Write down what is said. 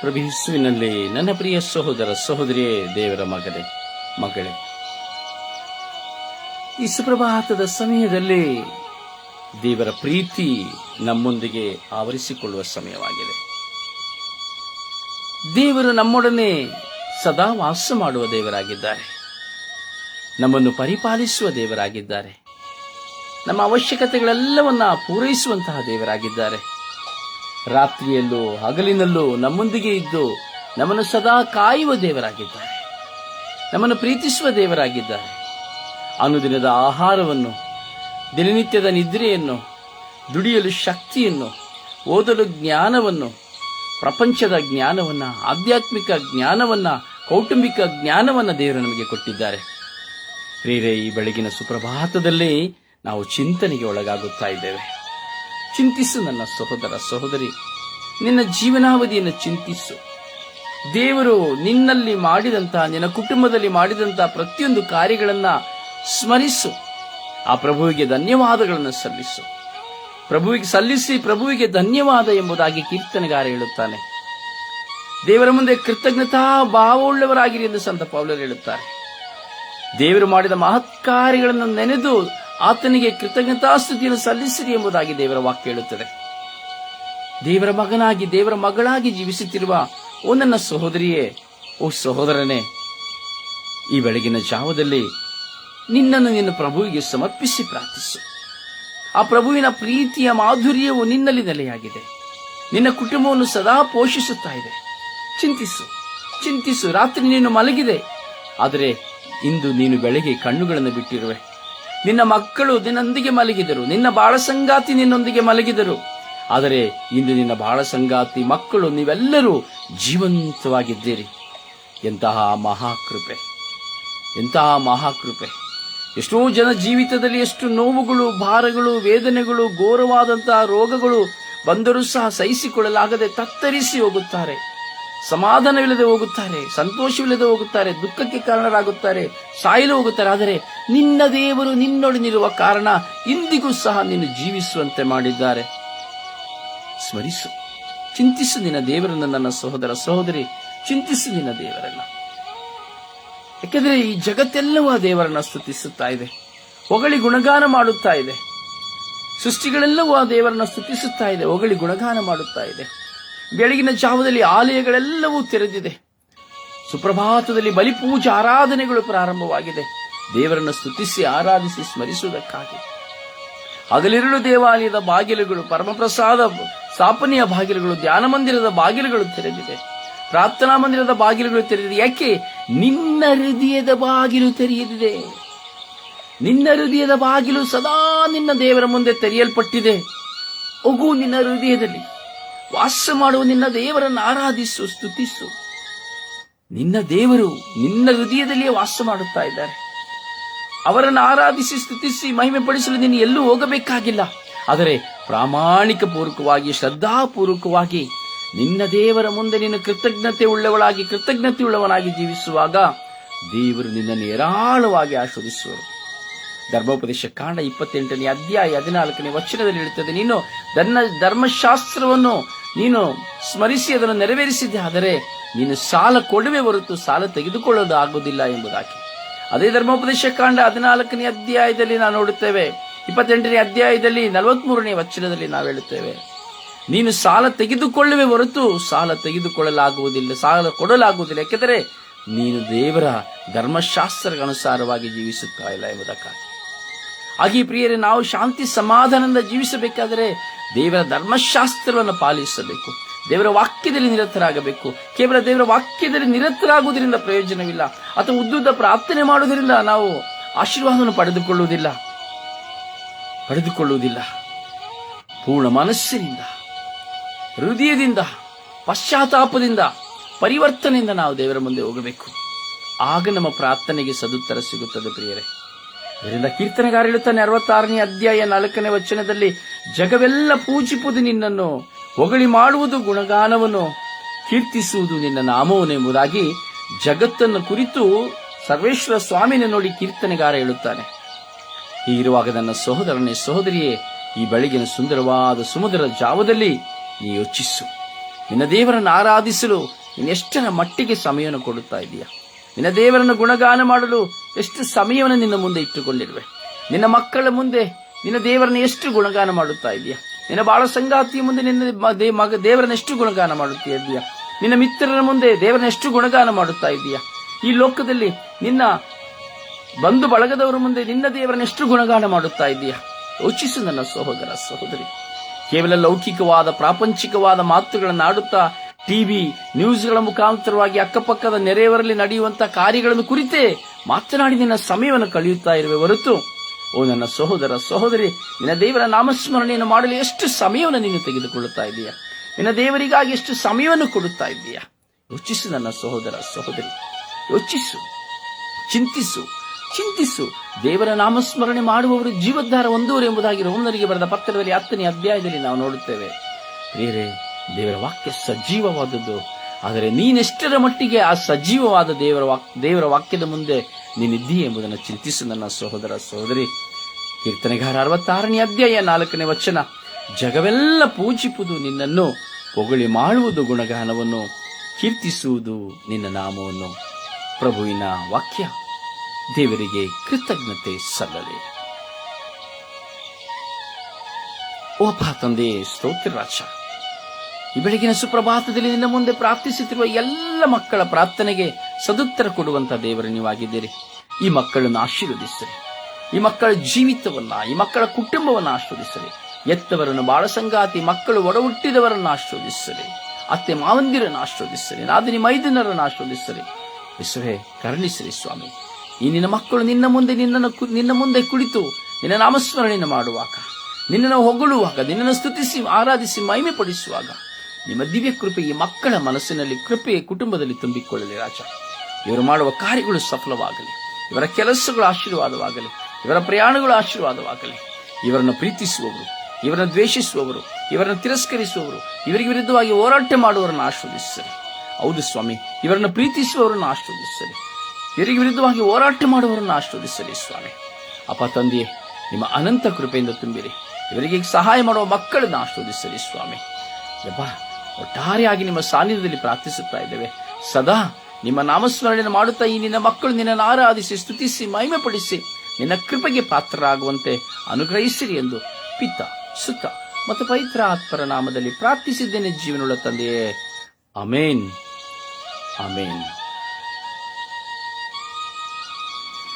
ಪ್ರಭು ನನ್ನ ಪ್ರಿಯ ಸಹೋದರ ಸಹೋದರಿಯೇ, ದೇವರ ಮಗನೇ, ಮಗಳೇ. ಈ ಸುಪ್ರಭಾತದ ಸಮಯದಲ್ಲಿ ದೇವರ ಪ್ರೀತಿ ನಮ್ಮೊಂದಿಗೆ ಆವರಿಸಿಕೊಳ್ಳುವ ಸಮಯವಾಗಿದೆ. ದೇವರು ನಮ್ಮೊಡನೆ ಸದಾ ವಾಸ ಮಾಡುವ ದೇವರಾಗಿದ್ದಾರೆ. ನಮ್ಮನ್ನು ಪರಿಪಾಲಿಸುವ ದೇವರಾಗಿದ್ದಾರೆ. ನಮ್ಮ ಅವಶ್ಯಕತೆಗಳೆಲ್ಲವನ್ನ ಪೂರೈಸುವಂತಹ ದೇವರಾಗಿದ್ದಾರೆ. ರಾತ್ರಿಯಲ್ಲೂ, ಹಗಲಿನಲ್ಲೂ ನಮ್ಮೊಂದಿಗೆ ಇದ್ದು ನಮ್ಮನ್ನು ಸದಾ ಕಾಯುವ ದೇವರಾಗಿದ್ದಾರೆ. ನಮ್ಮನ್ನು ಪ್ರೀತಿಸುವ ದೇವರಾಗಿದ್ದಾರೆ. ಅನುದಿನದ ಆಹಾರವನ್ನು, ದಿನನಿತ್ಯದ ನಿದ್ರೆಯನ್ನು, ದುಡಿಯಲು ಶಕ್ತಿಯನ್ನು, ಓದಲು ಜ್ಞಾನವನ್ನು, ಪ್ರಪಂಚದ ಜ್ಞಾನವನ್ನು, ಆಧ್ಯಾತ್ಮಿಕ ಜ್ಞಾನವನ್ನು, ಕೌಟುಂಬಿಕ ಜ್ಞಾನವನ್ನು ದೇವರು ನಮಗೆ ಕೊಟ್ಟಿದ್ದಾರೆ. ಪ್ರೇರೆ ಈ ಬೆಳಗಿನ ಸುಪ್ರಭಾತದಲ್ಲಿ ನಾವು ಚಿಂತನೆಗೆ ಒಳಗಾಗುತ್ತಾ ಇದ್ದೇವೆ. ಚಿಂತಿಸು ನನ್ನ ಸಹೋದರ ಸಹೋದರಿ, ನಿನ್ನ ಜೀವನಾವಧಿಯನ್ನು ಚಿಂತಿಸು. ದೇವರು ನಿನ್ನಲ್ಲಿ ಮಾಡಿದಂತಹ, ನಿನ್ನ ಕುಟುಂಬದಲ್ಲಿ ಮಾಡಿದಂತಹ ಪ್ರತಿಯೊಂದು ಕಾರ್ಯಗಳನ್ನ ಸ್ಮರಿಸು. ಆ ಪ್ರಭುವಿಗೆ ಧನ್ಯವಾದಗಳನ್ನು ಸಲ್ಲಿಸು. ಪ್ರಭುವಿಗೆ ಸಲ್ಲಿಸಿ, ಪ್ರಭುವಿಗೆ ಧನ್ಯವಾದ ಎಂಬುದಾಗಿ ಕೀರ್ತನೆಗಾರ ಹೇಳುತ್ತಾನೆ. ದೇವರ ಮುಂದೆ ಕೃತಜ್ಞತಾ ಭಾವವುಳ್ಳವರಾಗಿರಿ ಎಂದು ಸಂತ ಪೌಲರು ಹೇಳುತ್ತಾರೆ. ದೇವರು ಮಾಡಿದ ಮಹತ್ಕಾರ್ಯಗಳನ್ನು ನೆನೆದು ಆತನಿಗೆ ಕೃತಜ್ಞತಾಸ್ತುತಿಯನ್ನು ಸಲ್ಲಿಸಿರಿ ಎಂಬುದಾಗಿ ದೇವರ ವಾಕ್ಯ ಹೇಳುತ್ತದೆ. ದೇವರ ಮಗನಾಗಿ, ದೇವರ ಮಗಳಾಗಿ ಜೀವಿಸುತ್ತಿರುವ ಓ ನನ್ನ ಸಹೋದರಿಯೇ, ಓ ಸಹೋದರನೇ, ಈ ಬೆಳಗಿನ ಜಾವದಲ್ಲಿ ನಿನ್ನನ್ನು ನಿನ್ನ ಪ್ರಭುವಿಗೆ ಸಮರ್ಪಿಸಿ ಪ್ರಾರ್ಥಿಸು. ಆ ಪ್ರಭುವಿನ ಪ್ರೀತಿಯ ಮಾಧುರ್ಯವು ನಿನ್ನಲ್ಲಿ ನೆಲೆಯಾಗಿದೆ. ನಿನ್ನ ಕುಟುಂಬವನ್ನು ಸದಾ ಪೋಷಿಸುತ್ತಾ ಇದೆ. ಚಿಂತಿಸು ಚಿಂತಿಸು, ರಾತ್ರಿ ನೀನು ಮಲಗಿದೆ, ಆದರೆ ಇಂದು ನೀನು ಬೆಳಗ್ಗೆ ಕಣ್ಣುಗಳನ್ನು ಬಿಟ್ಟಿರುವೆ. ನಿನ್ನ ಮಕ್ಕಳು ನಿನ್ನೊಂದಿಗೆ ಮಲಗಿದರು. ನಿನ್ನ ಬಾಳ ಸಂಗಾತಿ ನಿನ್ನೊಂದಿಗೆ ಮಲಗಿದರು. ಆದರೆ ಇಂದು ನಿನ್ನ ಬಾಳ ಸಂಗಾತಿ ಮಕ್ಕಳು ನೀವೆಲ್ಲರೂ ಜೀವಂತವಾಗಿದ್ದೀರಿ. ಎಂತಹ ಮಹಾಕೃಪೆ ಎಂತಹ ಮಹಾಕೃಪೆ. ಎಷ್ಟೋ ಜನ ಜೀವಿತದಲ್ಲಿ ಎಷ್ಟು ನೋವುಗಳು, ಭಾರಗಳು, ವೇದನೆಗಳು, ಘೋರವಾದಂತಹ ರೋಗಗಳು ಬಂದರೂ ಸಹ ಸಹಿಸಿಕೊಳ್ಳಲಾಗದೆ ತತ್ತರಿಸಿ ಹೋಗುತ್ತಾರೆ. ಸಮಾಧಾನವಿಲ್ಲದೆ ಹೋಗುತ್ತಾರೆ, ಸಂತೋಷವಿಲ್ಲದೆ ಹೋಗುತ್ತಾರೆ, ದುಃಖಕ್ಕೆ ಕಾರಣರಾಗುತ್ತಾರೆ, ಸಾಯಲು ಹೋಗುತ್ತಾರೆ. ಆದರೆ ನಿನ್ನ ದೇವರು ನಿನ್ನೊಡನಿರುವ ಕಾರಣ ಇಂದಿಗೂ ಸಹ ನೀನು ಜೀವಿಸುವಂತೆ ಮಾಡಿದ್ದಾರೆ. ಸ್ಮರಿಸು, ಚಿಂತಿಸು ನಿನ್ನ ದೇವರನ್ನು, ನನ್ನ ಸಹೋದರ ಸಹೋದರಿ, ಚಿಂತಿಸು ನಿನ್ನ ದೇವರನ್ನ. ಯಾಕೆಂದರೆ ಈ ಜಗತ್ತೆಲ್ಲವೂ ಆ ದೇವರನ್ನ ಸ್ತುತಿಸುತ್ತಾ ಇದೆ. ಹೊಗಳಿ ಗುಣಗಾನ ಮಾಡುತ್ತಾ ಇದೆ. ಸೃಷ್ಟಿಗಳೆಲ್ಲವೂ ಆ ದೇವರನ್ನ ಸ್ತುತಿಸುತ್ತಾ ಇದೆ. ಹೊಗಳಿ ಗುಣಗಾನ ಮಾಡುತ್ತಾ ಇದೆ. ಬೆಳಗಿನ ಜಾವದಲ್ಲಿ ಆಲಯಗಳೆಲ್ಲವೂ ತೆರೆದಿದೆ. ಸುಪ್ರಭಾತದಲ್ಲಿ ಬಲಿಪೂಜೆ ಆರಾಧನೆಗಳು ಪ್ರಾರಂಭವಾಗಿದೆ. ದೇವರನ್ನು ಸ್ತುತಿಸಿ, ಆರಾಧಿಸಿ, ಸ್ಮರಿಸುವುದಕ್ಕಾಗಿ. ಹಗಲಿರುಳು ದೇವಾಲಯದ ಬಾಗಿಲುಗಳು, ಪರಮಪ್ರಸಾದ ಸ್ಥಾಪನೆಯ ಬಾಗಿಲುಗಳು, ಧ್ಯಾನ ಮಂದಿರದ ಬಾಗಿಲುಗಳು ತೆರೆದಿದೆ. ಪ್ರಾರ್ಥನಾ ಮಂದಿರದ ಬಾಗಿಲುಗಳು ತೆರೆದಿದೆ. ಯಾಕೆ? ನಿನ್ನ ಹೃದಯದ ಬಾಗಿಲು ತೆರೆಯದಿದೆ. ನಿನ್ನ ಹೃದಯದ ಬಾಗಿಲು ಸದಾ ನಿನ್ನ ದೇವರ ಮುಂದೆ ತೆರೆಯಲ್ಪಟ್ಟಿದೆ. ಹೋಗು ನಿನ್ನ ಹೃದಯದಲ್ಲಿ. ವಾಸ ಮಾಡುವ ನಿನ್ನ ದೇವರನ್ನು ಆರಾಧಿಸು, ಸ್ತುತಿಸು. ನಿನ್ನ ದೇವರು ನಿನ್ನ ಹೃದಯದಲ್ಲಿಯೇ ವಾಸ ಮಾಡುತ್ತಾ ಇದ್ದಾರೆ. ಅವರನ್ನು ಆರಾಧಿಸಿ, ಸ್ತುತಿಸಿ ಮಹಿಮೆ ಪಡಿಸಲು ನೀನು ಎಲ್ಲೂ ಹೋಗಬೇಕಾಗಿಲ್ಲ. ಆದರೆ ಪ್ರಾಮಾಣಿಕ ಪೂರ್ವಕವಾಗಿ ಶ್ರದ್ಧಾಪೂರ್ವಕವಾಗಿ ನಿನ್ನ ದೇವರ ಮುಂದೆ ನೀನು ಕೃತಜ್ಞತೆ ಉಳ್ಳವಳಾಗಿ, ಕೃತಜ್ಞತೆ ಉಳ್ಳವನಾಗಿ ಜೀವಿಸುವಾಗ ದೇವರು ನಿನ್ನನ್ನು ಏರಾಳವಾಗಿ ಆಶ್ವದಿಸುವರು ಧರ್ಮೋಪದೇಶ ಕಾಂಡ ಇಪ್ಪತ್ತೆಂಟನೇ ಅಧ್ಯಾಯ ಹದಿನಾಲ್ಕನೇ ವಚನದಲ್ಲಿ ಹೇಳುತ್ತದೆ, ನೀನು ಧರ್ಮ, ಧರ್ಮಶಾಸ್ತ್ರವನ್ನು ನೀನು ಸ್ಮರಿಸಿ ಅದನ್ನು ನೆರವೇರಿಸಿದ್ದೆ, ಆದರೆ ನೀನು ಸಾಲ ಕೊಡುವೆ ಹೊರತು ಸಾಲ ತೆಗೆದುಕೊಳ್ಳೋದು ಆಗುವುದಿಲ್ಲ ಎಂಬುದಾಗಿ. ಅದೇ ಧರ್ಮೋಪದೇಶ ಕಾಂಡ ಹದಿನಾಲ್ಕನೇ ಅಧ್ಯಾಯದಲ್ಲಿ ನಾವು ನೋಡುತ್ತೇವೆ. ಇಪ್ಪತ್ತೆಂಟನೇ ಅಧ್ಯಾಯದಲ್ಲಿ ನಲವತ್ಮೂರನೇ ವಚನದಲ್ಲಿ ನಾವು ಹೇಳುತ್ತೇವೆ. ನೀನು ಸಾಲ ತೆಗೆದುಕೊಳ್ಳುವೆ ಹೊರತು ಸಾಲ ತೆಗೆದುಕೊಳ್ಳಲಾಗುವುದಿಲ್ಲ, ಸಾಲ ಕೊಡಲಾಗುವುದಿಲ್ಲ. ಯಾಕೆಂದರೆ ನೀನು ದೇವರ ಧರ್ಮಶಾಸ್ತ್ರಗಳ ಅನುಸಾರವಾಗಿ ಜೀವಿಸುತ್ತಾ ಇಲ್ಲ ಎಂಬುದಕ್ಕಾಗಿ. ಹಾಗೆ ಪ್ರಿಯರೇ, ನಾವು ಶಾಂತಿ ಸಮಾಧಾನದಿಂದ ಜೀವಿಸಬೇಕಾದರೆ ದೇವರ ಧರ್ಮಶಾಸ್ತ್ರವನ್ನು ಪಾಲಿಸಬೇಕು. ದೇವರ ವಾಕ್ಯದಲ್ಲಿ ನಿರತರಾಗಬೇಕು. ಕೇವಲ ದೇವರ ವಾಕ್ಯದಲ್ಲಿ ನಿರತರಾಗುವುದರಿಂದ ಪ್ರಯೋಜನವಿಲ್ಲ. ಅಥವಾ ಉದ್ದುದ್ದ ಪ್ರಾರ್ಥನೆ ಮಾಡುವುದರಿಂದ ನಾವು ಆಶೀರ್ವಾದವನ್ನು ಪಡೆದುಕೊಳ್ಳುವುದಿಲ್ಲ. ಪಡೆದುಕೊಳ್ಳುವುದಿಲ್ಲ. ಪೂರ್ಣ ಮನಸ್ಸಿನಿಂದ, ಹೃದಯದಿಂದ, ಪಶ್ಚಾತ್ತಾಪದಿಂದ, ಪರಿವರ್ತನೆಯಿಂದ ನಾವು ದೇವರ ಮುಂದೆ ಹೋಗಬೇಕು. ಆಗ ನಮ್ಮ ಪ್ರಾರ್ಥನೆಗೆ ಸದುತ್ತರ ಸಿಗುತ್ತದೆ ಪ್ರಿಯರೇ. ಇದರಿಂದ ಕೀರ್ತನೆಗಾರ ಹೇಳುತ್ತಾನೆ ಅರವತ್ತಾರನೇ ಅಧ್ಯಾಯ ನಾಲ್ಕನೇ ವಚನದಲ್ಲಿ, ಜಗವೆಲ್ಲ ಪೂಜಿಪುದು ನಿನ್ನನ್ನು, ಹೊಗಳಿ ಮಾಡುವುದು ಗುಣಗಾನವನ್ನು, ಕೀರ್ತಿಸುವುದು ನಿನ್ನ ನಾಮವನ್ನು ಎಂಬುದಾಗಿ ಜಗತ್ತನ್ನು ಕುರಿತು ಸರ್ವೇಶ್ವರ ಸ್ವಾಮಿನ ನೋಡಿ ಕೀರ್ತನೆಗಾರ ಹೇಳುತ್ತಾನೆ. ಹೀಗಿರುವಾಗ ನನ್ನ ಸಹೋದರನೇ, ಸಹೋದರಿಯೇ, ಈ ಬೆಳಗಿನ ಸುಂದರವಾದ ಸಮುದ್ರ ಜಾವದಲ್ಲಿ ನೀ ಯೋಚಿಸು. ನಿನ್ನ ದೇವರನ್ನು ಆರಾಧಿಸಲು ನೀನು ಎಷ್ಟರ ಮಟ್ಟಿಗೆ ಸಮಯವನ್ನು ಕೊಡುತ್ತಾ ಇದೀಯ? ನಿನ್ನ ದೇವರನ್ನು ಗುಣಗಾನ ಮಾಡಲು ಎಷ್ಟು ಸಮಯವನ್ನು ನಿನ್ನ ಮುಂದೆ ಇಟ್ಟುಕೊಂಡಿರುವೆ? ನಿನ್ನ ಮಕ್ಕಳ ಮುಂದೆ ನಿನ್ನ ದೇವರನ್ನು ಎಷ್ಟು ಗುಣಗಾನ ಮಾಡುತ್ತಾ ಇದೆಯಾ ನಿನ್ನ ಬಾಳ ಸಂಗಾತಿಯ ಮುಂದೆ ನಿನ್ನ ಮಗ ದೇವರನ್ನ ಎಷ್ಟು ಗುಣಗಾನ ಮಾಡುತ್ತಾ ಇದೆಯಾ ನಿನ್ನ ಮಿತ್ರರ ಮುಂದೆ ದೇವರನ್ನ ಎಷ್ಟು ಗುಣಗಾನ ಮಾಡುತ್ತಾ ಇದೆಯಾ ಈ ಲೋಕದಲ್ಲಿ ನಿನ್ನ ಬಂಧು ಬಳಗದವರ ಮುಂದೆ ನಿನ್ನ ದೇವರನ್ನ ಎಷ್ಟು ಗುಣಗಾನ ಮಾಡುತ್ತಾ ಇದೆಯಾ ಯೋಚಿಸು ನನ್ನ ಸಹೋದರ ಸಹೋದರಿ. ಕೇವಲ ಲೌಕಿಕವಾದ, ಪ್ರಾಪಂಚಿಕವಾದ ಮಾತುಗಳನ್ನು ಆಡುತ್ತಾ ಟಿವಿ ನ್ಯೂಸ್ಗಳ ಮುಖಾಂತರವಾಗಿ ಅಕ್ಕಪಕ್ಕದ ನೆರೆಯವರಲ್ಲಿ ನಡೆಯುವಂತಹ ಕಾರ್ಯಗಳನ್ನು ಕುರಿತೇ ಮಾತನಾಡಿ ನಿನ್ನ ಸಮಯವನ್ನು ಕಳೆಯುತ್ತಾ ಇರುವೆ ಹೊರತು, ಓ ನನ್ನ ಸಹೋದರ ಸಹೋದರಿ, ನಿನ್ನ ದೇವರ ನಾಮಸ್ಮರಣೆಯನ್ನು ಮಾಡಲು ಎಷ್ಟು ಸಮಯವನ್ನು ನೀನು ತೆಗೆದುಕೊಳ್ಳುತ್ತಾ ಇದ್ದೀಯಾ? ನಿನ್ನ ದೇವರಿಗಾಗಿ ಎಷ್ಟು ಸಮಯವನ್ನು ಕೊಡುತ್ತಾ ಇದ್ದೀಯಾ? ಯೋಚಿಸು ನನ್ನ ಸಹೋದರ ಸಹೋದರಿ, ಯೋಚಿಸು, ಚಿಂತಿಸು ಚಿಂತಿಸು. ದೇವರ ನಾಮಸ್ಮರಣೆ ಮಾಡುವವರು ಜೀವದ್ಧಾರ ಒಂದೂರು ಎಂಬುದಾಗಿ ರೋಮನರಿಗೆ ಬರೆದ ಪತ್ರದಲ್ಲಿ ಹತ್ತನೇ ಅಧ್ಯಾಯದಲ್ಲಿ ನಾವು ನೋಡುತ್ತೇವೆ. ಬೇರೆ ದೇವರ ವಾಕ್ಯ ಸಜೀವವಾದದ್ದು. ಆದರೆ ನೀನೆಷ್ಟರ ಮಟ್ಟಿಗೆ ಆ ಸಜೀವವಾದ ದೇವರ ವಾಕ್, ದೇವರ ವಾಕ್ಯದ ಮುಂದೆ ನೀನಿದ್ದೀಯ ಎಂಬುದನ್ನು ಚಿಂತಿಸು ನನ್ನ ಸಹೋದರ ಸಹೋದರಿ. ಕೀರ್ತನೆಗಾರ ಅರವತ್ತಾರನೇ ಅಧ್ಯಾಯ ನಾಲ್ಕನೇ ವಚನ. ಜಗವೆಲ್ಲ ಪೂಜಿಪುದು ನಿನ್ನನ್ನು, ಹೊಗಳಿ ಮಾಡುವುದು ಗುಣಗಾನವನ್ನು, ಕೀರ್ತಿಸುವುದು ನಿನ್ನ ನಾಮವನ್ನು. ಪ್ರಭುವಿನ ವಾಕ್ಯ, ದೇವರಿಗೆ ಕೃತಜ್ಞತೆ ಸಲ್ಲಲಿ. ಓಪಾ ತಂದೆ, ಸ್ತೋತ್ರ ರಾಜ. ಈ ಬೆಳಗಿನ ಸುಪ್ರಭಾತದಲ್ಲಿ ನಿನ್ನ ಮುಂದೆ ಪ್ರಾರ್ಥಿಸುತ್ತಿರುವ ಎಲ್ಲ ಮಕ್ಕಳ ಪ್ರಾರ್ಥನೆಗೆ ಸದುತ್ತರ ಕೊಡುವಂತಹ ದೇವರು, ನೀವಾಗಿದ್ದೀರಿ. ಈ ಮಕ್ಕಳನ್ನು ಆಶೀರ್ವದಿಸಿರಿ. ಈ ಮಕ್ಕಳ ಜೀವಿತವನ್ನ, ಈ ಮಕ್ಕಳ ಕುಟುಂಬವನ್ನ ಆಶೀರ್ವದಿಸಲಿ ಎತ್ತವರನ್ನು ಬಾಳ ಸಂಗಾತಿ, ಮಕ್ಕಳು ಒಡ ಹುಟ್ಟಿದವರನ್ನು ಆಶೀರ್ವದಿಸಿರಿ. ಅತ್ತೆ ಮಾವಂದಿರನ್ನು ಆಶೀರ್ವದಿಸಲಿ ನಾದಿನಿ ಮೈದನರನ್ನು ಆಶೀರ್ವದಿಸಲಿ ವಿಶ್ವೇ ಕರುಣಿಸಿರಿ ಸ್ವಾಮಿ. ಈ ನಿನ್ನ ಮಕ್ಕಳು ನಿನ್ನ ಮುಂದೆ ನಿನ್ನನ್ನು ನಿನ್ನ ಮುಂದೆ ಕುಳಿತು ನಿನ್ನ ನಾಮಸ್ಮರಣೆಯನ್ನು ಮಾಡುವಾಗ, ನಿನ್ನನ್ನು ಹೊಗಳುವಾಗ, ನಿನ್ನನ್ನು ಸ್ತುತಿಸಿ, ಆರಾಧಿಸಿ ಮಹಿಮೆ ಪಡಿಸುವಾಗ ನಿಮ್ಮ ದಿವ್ಯ ಕೃಪೆ ಈ ಮಕ್ಕಳ ಮನಸ್ಸಿನಲ್ಲಿ ಕೃಪೆ ಕುಟುಂಬದಲ್ಲಿ ತುಂಬಿಕೊಳ್ಳಲಿ ರಾಜ. ಇವರು ಮಾಡುವ ಕಾರ್ಯಗಳು ಸಫಲವಾಗಲಿ. ಇವರ ಕೆಲಸಗಳು ಆಶೀರ್ವಾದವಾಗಲಿ. ಇವರ ಪ್ರಯಾಣಗಳು ಆಶೀರ್ವಾದವಾಗಲಿ. ಇವರನ್ನು ಪ್ರೀತಿಸುವವರು, ಇವರನ್ನು ದ್ವೇಷಿಸುವವರು, ಇವರನ್ನು ತಿರಸ್ಕರಿಸುವವರು, ಇವರಿಗೆ ವಿರುದ್ಧವಾಗಿ ಹೋರಾಟ ಮಾಡುವವರನ್ನು ಆಶೀರ್ವದಿಸಲಿ ಹೌದು ಸ್ವಾಮಿ, ಇವರನ್ನು ಪ್ರೀತಿಸುವವರನ್ನು ಆಶೀರ್ವದಿಸಲಿ ಇವರಿಗೆ ವಿರುದ್ಧವಾಗಿ ಹೋರಾಟ ಮಾಡುವವರನ್ನು ಆಶೀರ್ವದಿಸಲಿ ಸ್ವಾಮಿ. ಅಪ್ಪ ತಂದೆಯೇ, ನಿಮ್ಮ ಅನಂತ ಕೃಪೆಯಿಂದ ತುಂಬಿರಿ. ಇವರಿಗೆ ಸಹಾಯ ಮಾಡುವ ಮಕ್ಕಳನ್ನು ಆಶೀರ್ವದಿಸಲಿ ಸ್ವಾಮಿ. ಯಬ್ಬ ಒಟ್ಟಾರೆಯಾಗಿ ನಿಮ್ಮ ಸಾನ್ನಿಧ್ಯದಲ್ಲಿ ಪ್ರಾರ್ಥಿಸುತ್ತಾ ಇದ್ದೇವೆ. ಸದಾ ನಿಮ್ಮ ನಾಮಸ್ಮರಣೆ ಮಾಡುತ್ತಾ ಈ ನಿನ್ನ ಮಕ್ಕಳು ನಿನ್ನನ್ನು ಆರಾಧಿಸಿ, ಸ್ತುತಿಸಿ ಮಹಿಮೆ ಪಡಿಸಿ ನಿನ್ನ ಕೃಪೆಗೆ ಪಾತ್ರರಾಗುವಂತೆ ಅನುಗ್ರಹಿಸಿರಿ ಎಂದು ಪಿತ್ತ ಸುತ್ತ ಮತ್ತು ಪವಿತ್ರ ಆತ್ಮರ ನಾಮದಲ್ಲಿ ಪ್ರಾರ್ಥಿಸಿದ್ದೇನೆ ಜೀವನವುಳ್ಳ ತಂದೆಯೇ. Amen amen